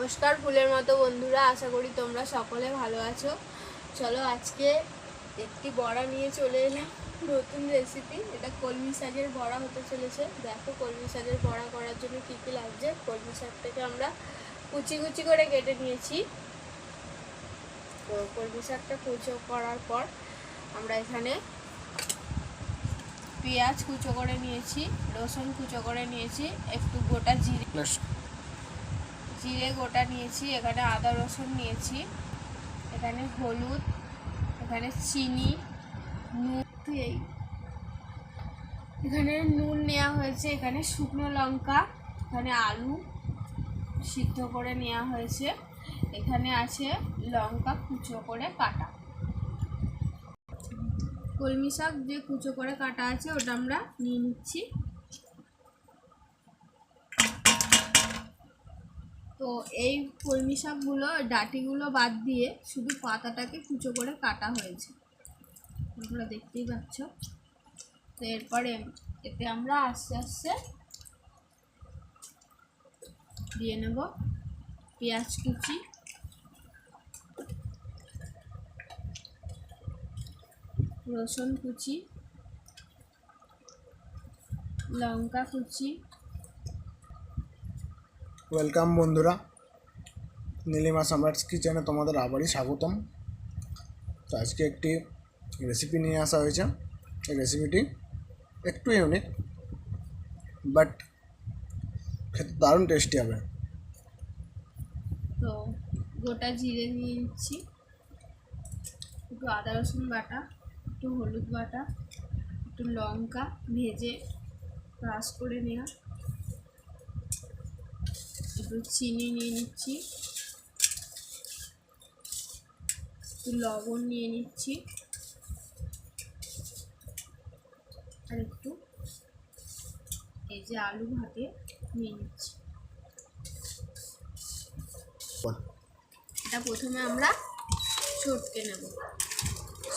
নমস্কার ফুলের মতো বন্ধুরা, আশা করি তোমরা সকলে ভালো আছো। চলো আজকে একটি বড়া নিয়ে চলে এলাম। নতুন রেসিপি এটা কলমি শাকের বড়া হতে চলেছে। দেখো কলমি শাকের বড়া করার জন্য কী কী লাগছে। কলমি শাকটাকে আমরা কুচি কুচি করে কেটে নিয়েছি। তো কলমি শাকটা কুচো করার পর আমরা এখানে পেঁয়াজ কুচো করে নিয়েছি, রসুন কুচো করে নিয়েছি, একটু গোটা জিরে জিরে গোটা নিয়েছি, এখানে আদা রসুন নিয়েছি, এখানে হলুদ, এখানে চিনি, নুন, এই। এখানে নুন নেওয়া হয়েছে, এখানে শুকনো লঙ্কা, এখানে আলু সিদ্ধ করে নেওয়া হয়েছে, এখানে আছে লঙ্কা কুচো করে কাটা। কলমি শাক যে কুচো করে কাটা আছে, ওটা আমরা নিয়ে নিচ্ছি। তো এই কলমি শাকগুলো, ডাঁটিগুলো বাদ দিয়ে শুধু পাতাটাকে কুচো করে কাটা হয়েছে। তোমরা দেখতেই পাচ্ছ। তো এরপরে এতে আমরা আস্তে আস্তে দিয়ে নেব পেঁয়াজ কুচি। রসুন কুচি। লঙ্কা কুচি। ওয়েলকাম বন্ধুরা। নীলিমা সম্রাটস কিচেনে তোমাদের আবারই স্বাগতম। তো আজকে একটি রেসিপি নিয়ে আসা হয়েছে। এই রেসিপিটি একটু ইউনিক বাট খেতে দারুণ টেস্টি হবে। তো গোটা জিরে নিয়ে নিচ্ছি। একটু আদা, রসুন বাটা, একটু হলুদ বাটা, একটু লঙ্কা ভেজে ক্রাশ করে নেওয়া। একটু চিনি নিয়ে নিচ্ছি একটু লবণ নিয়ে নিচ্ছি আর একটু এই যে আলু ভাতে নিয়ে নিচ্ছি এটা প্রথমে আমরা চটকে নেব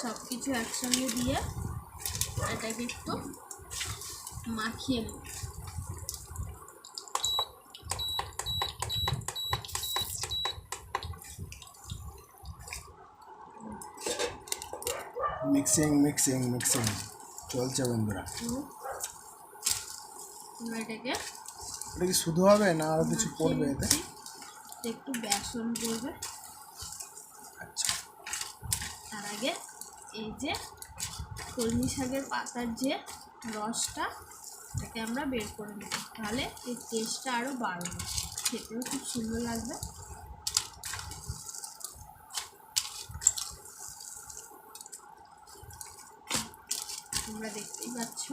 সব কিছু একসঙ্গে দিয়ে এটাকে একটু মাখিয়ে নেব মিক্সিং মিক্সিং মিক্সিং চলছে বন্ধুরা। এটাকে এটা কি শুধু হবে না আরও কিছু পড়বে এতে। একটু বেসন পড়বে আচ্ছা। তার আগে এই যে কলমি শাকের পাতার যে রসটা এটাকে আমরা বের করে নেব। তাহলে এই টেস্টটা আরও বাড়বে। খেতেও খুব সুন্দর লাগবে। তোমরা দেখতেই পাচ্ছ।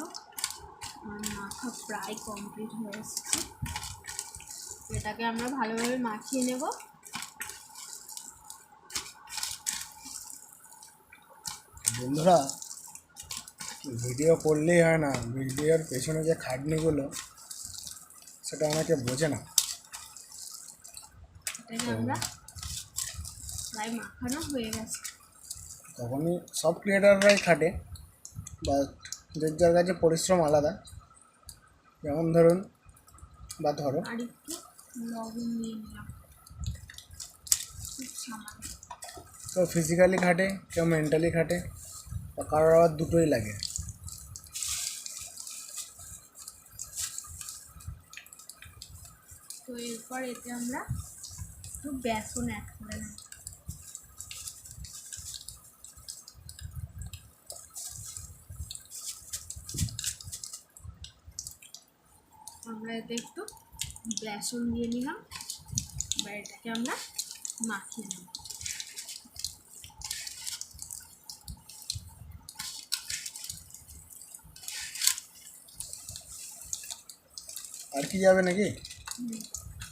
আমার মাখা প্রায় কমপ্লিট হয়ে এসেছে। এটাকে আমরা ভালোভাবে মাখিয়ে নেব। বন্ধুরা ভিডিও করলেই হয় না। ভিডিওর পেছনে যে খাটনিগুলো সেটা অনেকে বোঝে না। আমরা প্রায় মাখানো হয়ে গেছে। তখনই সব ক্রিয়েটাররাই খাটে। বাট যে যার কাছে পরিশ্রম আলাদা। যেমন ধরুন বা ধরো কেউ ফিজিক্যালি খাটে কেউ মেন্টালি খাটে বা কারোর আবার দুটোই লাগে। তো এরপর এতে আমরা একটু বেসন অ্যাড করে নেব। আমরা একটু বেসন দিয়ে নিলাম। এবার এটাকে আমরা মাখিয়ে নেব। আর কি যাবে নাকি?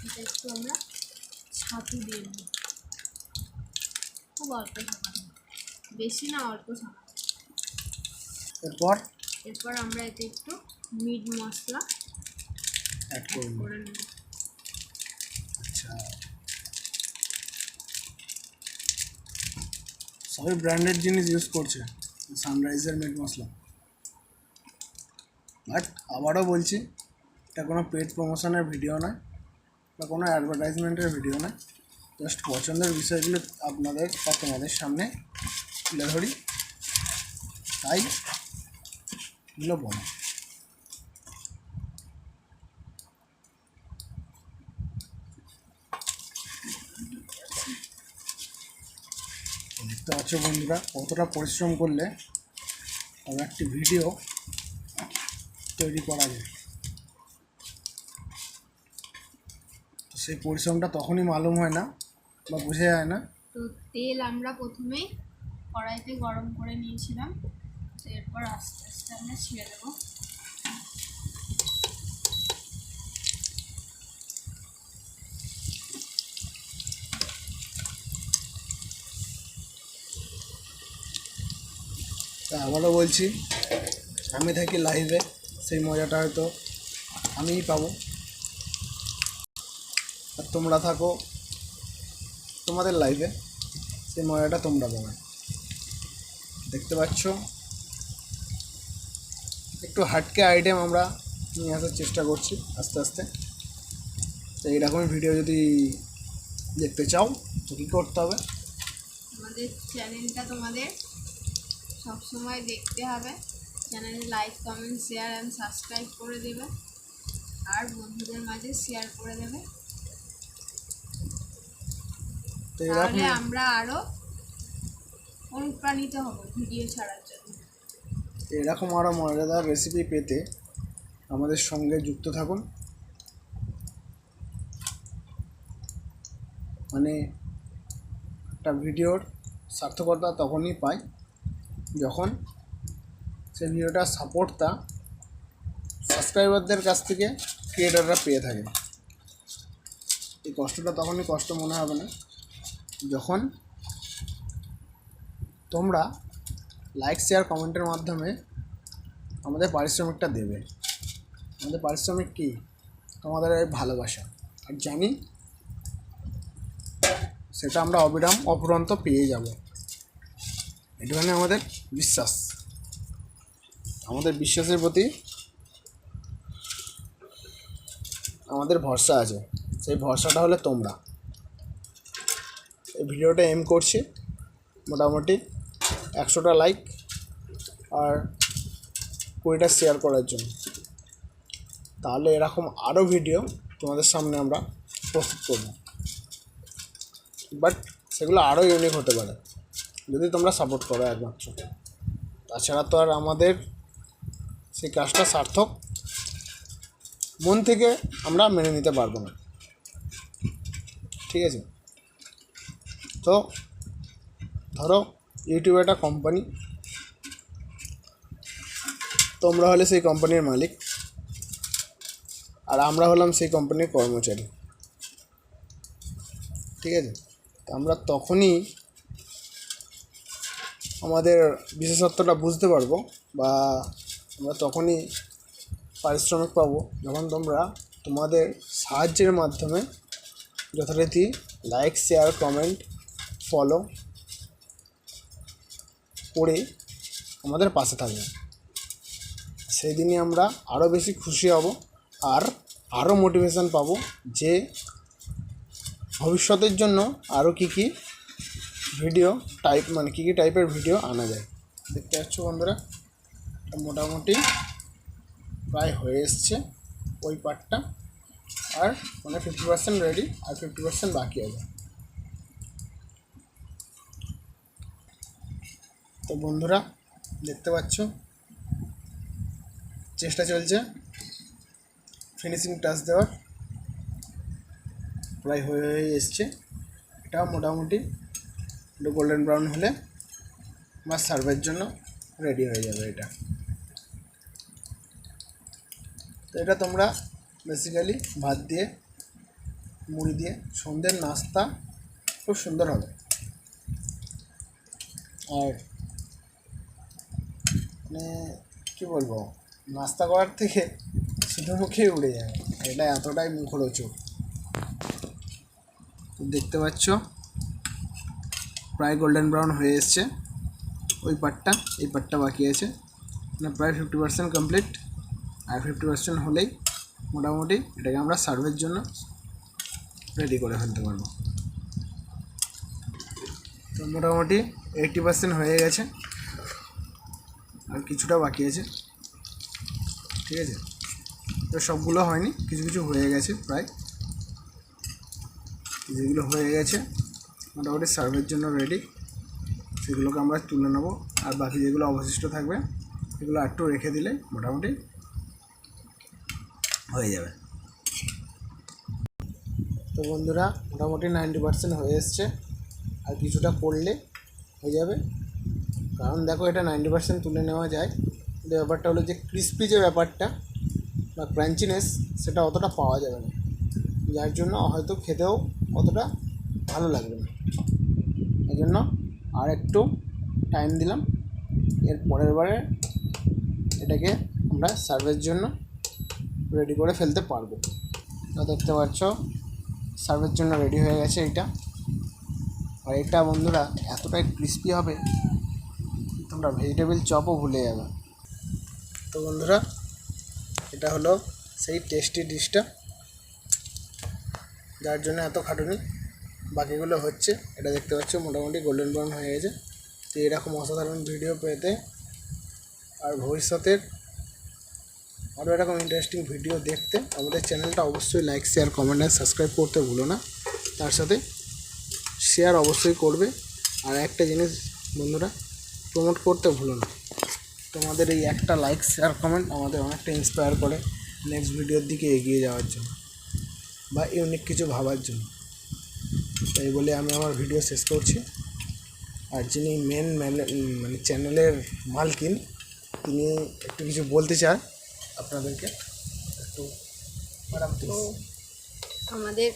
এটা একটু আমরা ছাতু দিয়ে খুব অল্প সামান্য। বেশি না অল্প সামান্য। এরপর? এরপর আমরা এতে একটু মিট মশলা অ্যাড করব আচ্ছা। সবাই ব্র্যান্ডেড জিনিস ইউজ করছে। সানরাইজের মিট মশলা। বাট আবারও বলছি, এটা কোনো পেড প্রমোশনের ভিডিও নয়, বা কোনো অ্যাডভার্টাইজমেন্টের ভিডিও না জাস্ট পছন্দের বিষয়গুলো আপনাদের বা তোমাদের সামনে তুলে ধরি। তাই, এগুলো বলো দেখতে পাচ্ছ বন্ধুরা কতটা পরিশ্রম করলে একটি ভিডিও তৈরি করা যায়। সেই পরিশ্রমটা তখনই মালুম হয় না বা বোঝা যায় না। তো তেল আমরা প্রথমেই কড়াইতে গরম করে নিয়েছিলাম এরপর আস্তে আস্তে আমরা ছেড়ে দেবো। তা আবারও বলছি, আমি থাকি লাইভে সেই মজাটা হয়তো আমিই পাবো। আর তোমরা থাকো তোমাদের লাইভে সেই মজাটা তোমরা পাবে। দেখতে পাচ্ছ? একটু হাটকে আইটেম আমরা নিয়ে আসার চেষ্টা করছি আস্তে আস্তে। তো এইরকমই ভিডিও যদি দেখতে চাও, তো কী করতে হবে? আমাদের চ্যানেলটা তোমাদের সবসময় দেখতে হবে। চ্যানেলে like comment share and subscribe করে দেবে। আর বন্ধুদের মাঝে শেয়ার করে দেবে। তাহলে আমরা আরও অনুপ্রাণিত হব ভিডিও ছাড়ার জন্য। এরকম আরও মজাদার রেসিপি পেতে আমাদের সঙ্গে যুক্ত থাকুন। মানে একটা ভিডিওর সার্থকতা তখনই পাই। যখন সেই ভিডিওটার সাপোর্টটা সাবস্ক্রাইবারদের কাছ থেকে ক্রিয়েটাররা পেয়ে থাকে। এই কষ্টটা তখনই কষ্ট মনে হবে না, যখন তোমরা লাইক শেয়ার কমেন্টের মাধ্যমে আমাদের পারিশ্রমিকটা দেবে। আমাদের পারিশ্রমিক কী? তোমাদের ভালোবাসা। আর জানি সেটা আমরা অবিরাম অফুরন্ত পেয়ে যাব। এটুখানি আমাদের বিশ্বাস। আমাদের বিশ্বাসের প্রতি আমাদের ভরসা আছে। সেই ভরসাটা হলে তোমরা। এই ভিডিওটা এম করছি। মোটামুটি একশোটা লাইক আর কুড়িটা শেয়ার করার জন্য। তাহলে এরকম আরও ভিডিও তোমাদের সামনে আমরা প্রস্তুত করব। বাট সেগুলো আরও ইউনিক হতে পারে। যদি তোমরা সাপোর্ট করো একমাত্র। তাছাড়া তো আর আমাদের সেই কাজটা সার্থক মন থেকে আমরা মেনে নিতে পারব না। ঠিক আছে? তো ধরো ইউটিউব একটা কোম্পানি তোমরা হলে সেই কোম্পানির মালিক, আর আমরা হলাম সেই কোম্পানির কর্মচারী। ঠিক আছে? আমরা তখনই আমাদের বিশেষত্বটা বুঝতে পারব বা আমরা তখনই পারিশ্রমিক পাবো যখন তোমরা তোমাদের সাহায্যের মাধ্যমে যথারীতি লাইক শেয়ার কমেন্ট ফলো করে আমাদের পাশে থাকবে। সেই দিনই আমরা আরও বেশি খুশি হব আর আরও মোটিভেশান পাবো যে ভবিষ্যতের জন্য আরও কী কী ভিডিও টাইপ মানে কী কী টাইপের ভিডিও আনা যায়। দেখতে পাচ্ছ বন্ধুরা মোটামুটি প্রায় হয়ে এসছে ওই পার্টটা। আর মানে ফিফটি পার্সেন্ট রেডি আর ফিফটি পার্সেন্ট বাকি আছে। তো বন্ধুরা, দেখতে পাচ্ছ? চেষ্টা চলছে ফিনিশিং টাচ দেওয়ার। প্রায় হয়ে হয়ে এসছে। এটা মোটামুটি একটু গোল্ডেন ব্রাউন হলে আমার সার্ভের জন্য রেডি হয়ে যাবে এটা। তো এটা তোমরা বেসিক্যালি ভাত দিয়ে, মুড়ি দিয়ে, সন্ধ্যের নাস্তা খুব সুন্দর হবে। আর মানে কী বলব, নাস্তা করার থেকে শুধু মুখেই উড়ে যাবে এটা এতটাই মুখরোচক। দেখতে পাচ্ছ? প্রায় গোল্ডেন ব্রাউন হয়ে এসছে। ওই পার্টটা এই পার্টটা বাকি আছে। মানে প্রায় ফিফটি পার্সেন্ট কমপ্লিট আর ফিফটি পার্সেন্ট হলেই মোটামুটি এটাকে আমরা সার্ভের জন্য রেডি করে ফেলতে পারব। তো মোটামুটি এইটটি পার্সেন্ট হয়ে গেছে। আর কিছুটা বাকি আছে। ঠিক আছে? তো সবগুলো হয়নি, কিছু কিছু হয়ে গেছে প্রায়। যেগুলো হয়ে গেছে মোটামুটি সার্ভের জন্য রেডি সেগুলোকে আমরা তুলে নেব। আর বাকি যেগুলো অবশিষ্ট থাকবে, সেগুলো একটু রেখে দিলে মোটামুটি হয়ে যাবে। তো বন্ধুরা, মোটামুটি নাইনটি পার্সেন্ট হয়ে এসছে। আর কিছুটা করলে হয়ে যাবে। কারণ দেখো, এটা নাইনটি পার্সেন্ট তুলে নেওয়া যায়। কিন্তু ব্যাপারটা হলো যে ক্রিস্পি যে ব্যাপারটা বা ক্রাঞ্চিনেস সেটা অতটা পাওয়া যাবে না। যার জন্য হয়তো খেতেও অতটা ভালো লাগবে না। এই জন্য আর একটু টাইম দিলাম। এর পরের বারে এটাকে আমরা সার্ভের জন্য রেডি করে ফেলতে পারব। তো দেখতে পাচ্ছ সার্ভের জন্য রেডি হয়ে গেছে এটা আর এটা বন্ধুরা এতটাই ক্রিস্পি হবে তোমরা ভেজিটেবল চপও ভুলে যাবে। তো বন্ধুরা, এটা হলো সেই টেস্টি ডিশটা যার জন্য এত খাটুনি। বাকিগুলো হচ্ছে, এটা দেখতে পাচ্ছ, মোটামুটি গোল্ডেন ব্রাউন হয়ে গেছে। তো এরকম অসাধারণ ভিডিও পেতে আর ভবিষ্যতের আরও এরকম ইন্টারেস্টিং ভিডিও দেখতে, আমাদের চ্যানেলটা অবশ্যই লাইক শেয়ার কমেন্ট আর সাবস্ক্রাইব করতে ভুলো না। তার সাথে শেয়ার অবশ্যই করবে। আর একটা জিনিস বন্ধুরা প্রমোট করতে ভুলো না। তোমাদের এই একটা লাইক শেয়ার কমেন্ট আমাদের অনেকটা ইন্সপায়ার করে নেক্সট ভিডিওর দিকে এগিয়ে যাওয়ার জন্য বা ইউনিক কিছু ভাবার জন্য। তাই বলে আমি আমার ভিডিও শেষ করছি। আর যিনি মেন মানে চ্যানেলের মালকিন, তিনি একটু কিছু বলতে চান আপনাদেরকে। একটু তো আমাদের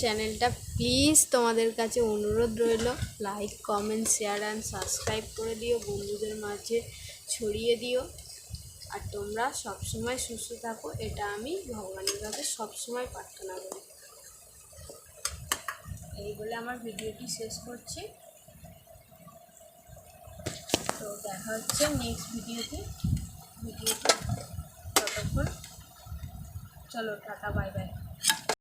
চ্যানেলটা প্লিজ তোমাদের কাছে অনুরোধ রইল। Like comment share and subscribe করে দিও। বন্ধুদের মাঝে ছড়িয়ে দিও। আর তোমরা সবসময় সুস্থ থাকো। এটা আমি ভগবানের কাছে সবসময় প্রার্থনা করি। এই বলে আমার ভিডিওটি শেষ করছি। তো দেখা হচ্ছে নেক্সট ভিডিওতে। ভিডিওতে ততক্ষণ চলো, টাটা বাই বাই